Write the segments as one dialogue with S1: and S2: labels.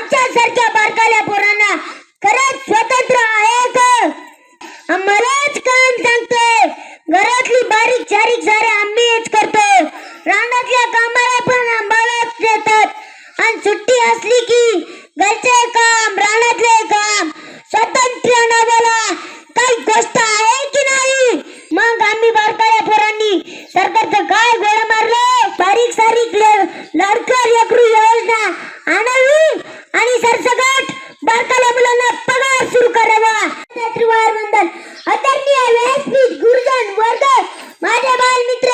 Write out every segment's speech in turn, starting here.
S1: आमच्यासारख्या बारकाल्या पोरांना खरंच स्वतंत्र आहे का? आम्हालाच काम सांगते. घरातली बारीक चारीक सारे आम्हीच करतो. रानातल्या कामाला पण आम्हालाच देतात. आणि सुट्टी असली की घरचे काम रानातले काम स्वतंत्र नावाला काही गोष्ट आहे की नाही मग आम्ही बारकाल्या पोरांनी सरकारचं काय गोळा मारलं बारीक सारीक ले- लाडका लेकरू योजना आणावी आणि सरसकट बारकाल्या मुलांना पगार सुरू करावा त्रिवार मंडळ आदरणीय व्यासपीठ गुरुजन वर्ग माझे बालमित्र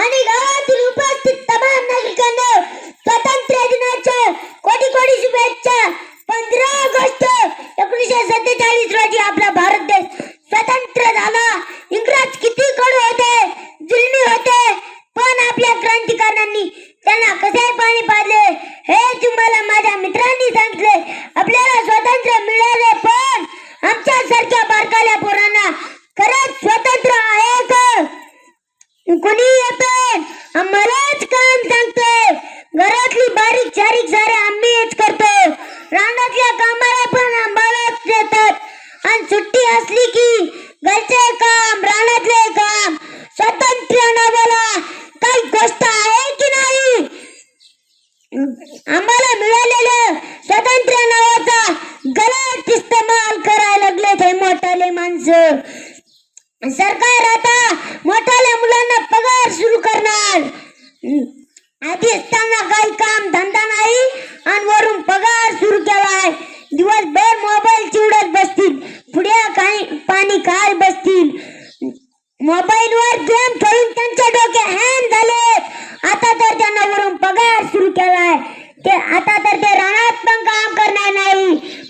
S1: आणि गावातील उपस्थित तमाम नागरिकांना स्वातंत्र्य दिनाच्या कोटी कोटी शुभेच्छा पंधरा ऑगस्ट एकोणीसशे सत्तेचाळीस रोजी आपला भारत देश स्वतंत्र झाला. इंग्रज किती कडू होते? जुलमी होते. पण आपल्या क्रांतिकारकांनी त्यांना कसे पाणी पाडले हे तुम्हाला माझ्या मित्रांनी सांगितले. आपल्याला स्वातंत्र्य मिळाले पण आमच्या सारख्या बारकाल्या पोरांना खरंच स्वतंत्र आहे का? कोणी येते? आम्हालाच काम सांगते घरातली बारीक चारीक सारे आम्हीच करतो. रानातल्या कामाला पण आम्हालाच देतात. आणि सुट्टी असली की घरचे काम रानातले काम स्वतंत्र नव्याला काही गोष्ट आहे की नाही? आम्हाला मिळालेलं स्वतंत्र नावाचा गलत इस्तेमाल करायला लागले ते मोठाले माणसं. सरकार आता मोठाल्या मुलांना पगार सुरू कर आधी असताना काही काम धंदा नाही आणि वरून पगार सुरू केलाय दिवसभर मोबाईल चिवडत बसतील पुढे काही पाणी काय बसतील मोबाईल वर गेम खेळून डोके हँग झाले आता तर त्यांना वरून पगार सुरू केलाय. ते आता तर ते रानात पण काम करणार नाही.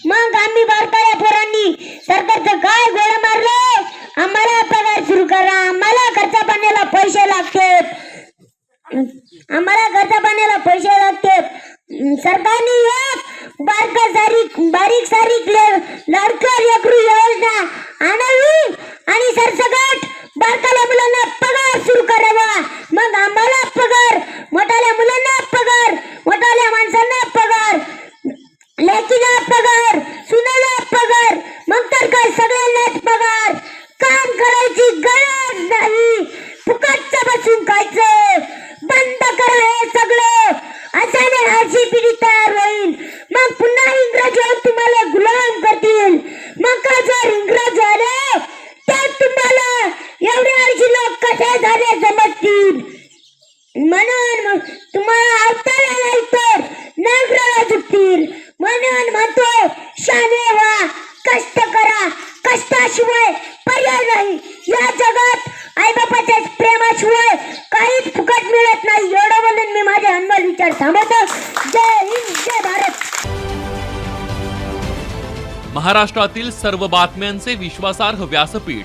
S1: मग आम्ही बारकाल्या पोरांनी. सरकारचं काय गोळा मारलं? आम्हाला पगार सुरू करा. आम्हाला खर्चा पाण्याला पैसे लागतात. आम्हाला खर्चा पाण्याला पैसे लागतात. सरकारने एक बारक सारीक बारीक सारीक ले- एकरू योजना आणावी आणि सरसकट बारकाल्या मुलांना पगार सुरू करावा मग आम्हाला पगार मोठाल्या मुलांना पगार मोठाल्या माणसांना पगार लेकीला पगार सुनाला पगार मग तर काय सगळ्यांनाच पगार काम करायची गरज नाही फुकटचं बसून खायचं बंद करा हे सगळं अशाने अशी पिढी तयार होईल मग पुन्हा इंग्रज येऊन तुम्हाला गुलाम करतील मग का जर इंग्रज आले तर तुम्हाला एवढे अर्शी लोक कसे झाले समजतील? म्हणून तुम्हाला अवताला नाही तर नागराला झुकतील. म्हणून म्हणतो शाने व्हा कष्ट करा. कष्टाशिवाय पर्याय नाही. या जगात आईबापाच्या प्रेमाशिवाय काहीच फुकट मिळत नाही. एवढं बोलून मी माझे अनमोल विचार थांबवतो. जय हिंद जय भारत.
S2: महाराष्ट्रातील सर्व बातम्यांचे विश्वासार्ह व्यासपीठ.